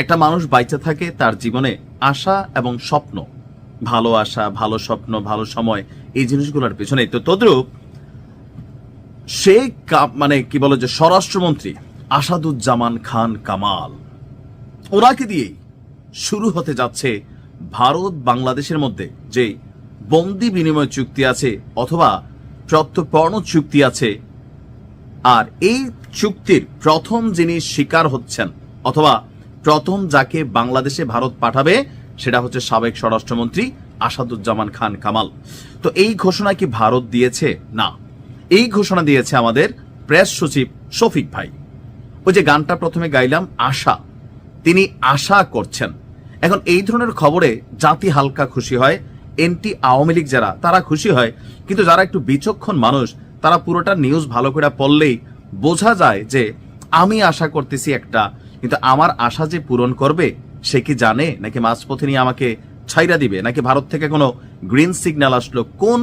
একটা মানুষ বাইচে থাকে তার জীবনে আশা এবং স্বপ্ন। ভালো আশা, ভালো স্বপ্ন, ভালো সময়, এই জিনিসগুলোর পেছনে তো তদ্রুপ, সে মানে কি বলে যে স্বরাষ্ট্রমন্ত্রী আসাদুজ্জামান খান কামাল। ওনাকে দিয়েই শুরু হতে যাচ্ছে ভারত বাংলাদেশের মধ্যে যে বন্দি বিনিময় চুক্তি আছে অথবা প্রত্যপর্ণ চুক্তি আছে, আর এই চুক্তির প্রথম যিনি শিকার হচ্ছেন অথবা প্রথম যাকে বাংলাদেশে ভারত পাঠাবে, সেটা হচ্ছে সাবেক স্বরাষ্ট্রমন্ত্রী আসাদুজ্জামান খান কামাল। তো এই ঘোষণা কি ভারত দিয়েছে? না। এই ঘোষণা দিয়েছে আমাদের প্রেস সচিব শফিক ভাই। ওই যে গানটা প্রথমে গাইলাম, আশা। তিনি আশা করছেন। এখন এই ধরনের খবরে জাতি হালকা খুশি হয়, এনটি আওয়ামী লীগ যারা, তারা খুশি হয়। কিন্তু যারা একটু বিচক্ষণ মানুষ, তারা পুরোটা নিউজ ভালো করে পড়লেই বোঝা যায় যে আমি আশা করতেছি একটা কিন্তু আমার আশা যে পূরণ করবে, সে কি জানে? নাকি মাঝপথে নিয়ে আমাকে ছাইরা দিবে? নাকি ভারত থেকে কোনো গ্রিন সিগন্যাল আসলো? কোন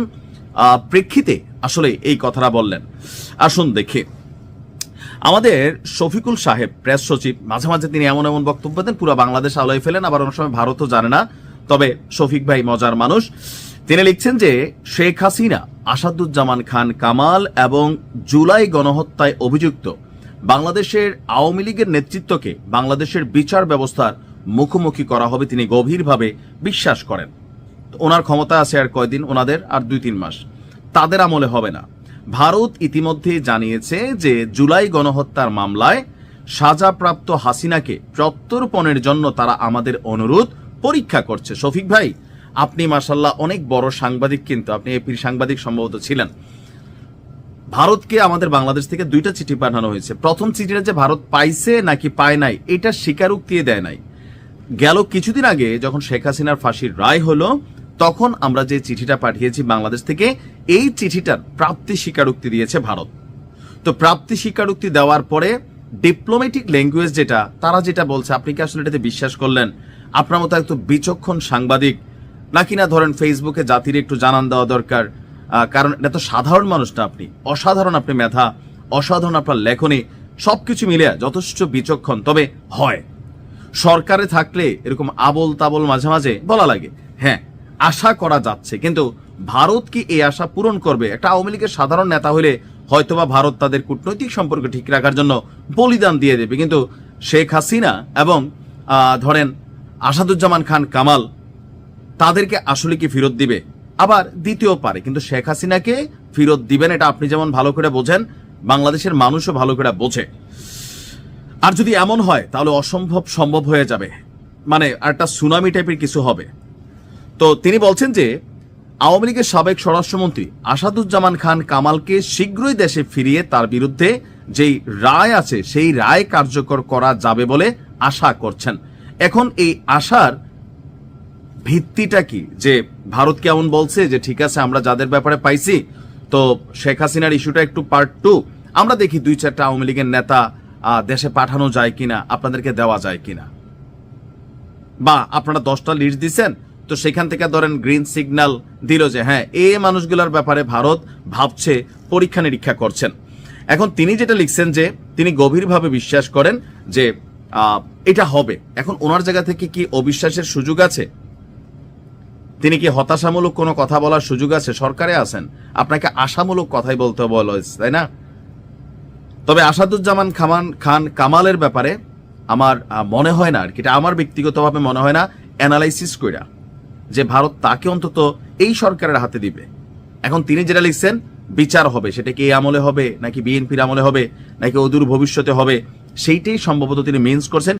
প্রেক্ষিতে আসলে এই কথাটা বললেন? আসুন দেখে। আমাদের শফিকুল সাহেব, প্রেস সচিব, মাঝে মাঝে তিনি এমন এমন বক্তব্য দেন, পুরো বাংলাদেশ আলোয় ফেলেন, আবার অনেক সময় ভারতও জানে না। তবে শফিক ভাই মজার মানুষ। তিনি লিখছেন যে, শেখ হাসিনা, আসাদুজ্জামান খান কামাল এবং জুলাই গণহত্যায় অভিযুক্ত। বাংলাদেশের আওয়ামী লীগের নেতৃত্বকে বাংলাদেশের বিচার ব্যবস্থার মুখোমুখি করা হবে তিনি গভীরভাবে বিশ্বাস করেন। ওনার ক্ষমতা আছে আর কয়দিন? ওনাদের আর দুই তিন মাস। তাদের আমলে হবে না। ভারত ইতিমধ্যে জানিয়েছে যে জুলাই গণহত্যার মামলায় সাজাপ্রাপ্ত হাসিনাকে প্রত্যর্পণের জন্য তারা আমাদের অনুরোধ পরীক্ষা করছে। শফিক ভাই, আপনি মাসাল্লাহ অনেক বড় সাংবাদিক কিন্তু, আপনি এপির সাংবাদিক সম্ভবত ছিলেন। ভারতকে আমাদের বাংলাদেশ থেকে দুইটা চিঠি পাঠানো হয়েছে। প্রথম চিঠিটা যে ভারত পাইছে নাকি পায় নাই, এটা স্বীকারোক্তি দেয় নাই। গেল কিছুদিন আগে যখন শেখ হাসিনার ফাঁসির রায় হলো, তখন আমরা যে চিঠিটা পাঠিয়েছি বাংলাদেশ থেকে, এই চিঠিটার প্রাপ্তি স্বীকারোক্তি দিয়েছে ভারত। তো প্রাপ্তি স্বীকারোক্তি দেওয়ার পরে ডিপ্লোম্যাটিক ল্যাঙ্গুয়েজ যেটা, তারা যেটা বলছে, আপনি কি আসলে এটাতে বিশ্বাস করলেন? আপনার মতো একটু বিচক্ষণ সাংবাদিক, নাকি না ধরেন ফেসবুকে জাতির একটু জানান দেওয়া দরকার? কারণ এটা তো সাধারণ মানুষ না আপনি, অসাধারণ আপনি মেধা, অসাধারণ আপনার লেখনী, সবকিছু মিলে যথেষ্ট বিচক্ষণ, তবে হয়। সরকারে থাকলে এরকম আবল তাবল মাঝে মাঝে বলা লাগে। হ্যাঁ আশা করা যাচ্ছে, কিন্তু ভারত কি এই আশা পূরণ করবে? একটা আওয়ামী লীগের সাধারণ নেতা হলে হয়তোবা ভারত তাদের কূটনৈতিক সম্পর্ক ঠিক রাখার জন্য বলিদান দিয়ে দেবে, কিন্তু শেখ হাসিনা এবং ধরেন আসাদুজ্জামান খান কামাল, তাদেরকে আসলে কি ফেরত দিবে? আবার দ্বিতীয় পারে, কিন্তু শেখ হাসিনাকে ফেরত দিবেন, এটা আপনি যেমন ভালো করে বোঝেন, বাংলাদেশের মানুষও ভালো করে বোঝে। আর যদি এমন হয়, তাহলে অসম্ভব সম্ভব হয়ে যাবে। মানে একটা সুনামি টাইপের কিছু হবে। তো তিনি বলছেন যে, আওয়ামী লীগের সাবেক স্বরাষ্ট্রমন্ত্রী আসাদুজ্জামান খান কামালকে শীঘ্রই দেশে ফিরিয়ে তার বিরুদ্ধে যেই রায় আছে, সেই রায় কার্যকর করা যাবে বলে আশা করছেন। এখন এই আশার ভিত্তিটা কি? যে ভারত কেমন বলছে যে ঠিক আছে, আমরা যাদের ব্যাপারে পাইছি, তো শেখ হাসিনার ইস্যুটা একটু পার্ট টু আমরা দেখি দুই চারটা আওয়ামী লীগের নেতা দেশে পাঠানো যায় কিনা, আপনাদেরকে দেওয়া যায় কিনা। বা আপনারা দশটা লিস্ট দিচ্ছেন তো সেখান থেকে ধরেন গ্রিন সিগন্যাল দিল যে হ্যাঁ এই মানুষগুলোর ব্যাপারে ভারত ভাবছে, পরীক্ষা নিরীক্ষা করছেন। এখন তিনি যেটা লিখছেন যে, তিনি গভীরভাবে বিশ্বাস করেন যে এটা হবে। এখন ওনার জায়গা থেকে কি অবিশ্বাসের সুযোগ আছে? তিনি কি হতাশামূলক কোনো কথা বলার সুযোগ আছে? সরকারে আছেন। আপনাকে আশামূলক কথাই বলতে বলা হয়েছে তাই না? তবে আসাদুজ্জামান খামান খান কামালের ব্যাপারে আমার মনে হয় না আর কি। এটা আমার ব্যক্তিগতভাবে মনে হয় না। অ্যানালাইসিস কইরা যে ভারত তাকে অন্তত এই সরকারের হাতে দিবে। এখন তিনি যেটা লিখছেন, বিচার হবে। সেটা কি এই আমলে হবে, নাকি বিএনপির আমলে হবে, নাকি অদূর ভবিষ্যতে হবে? সেইটাই সম্ভবত তিনি মিন্স করছেন।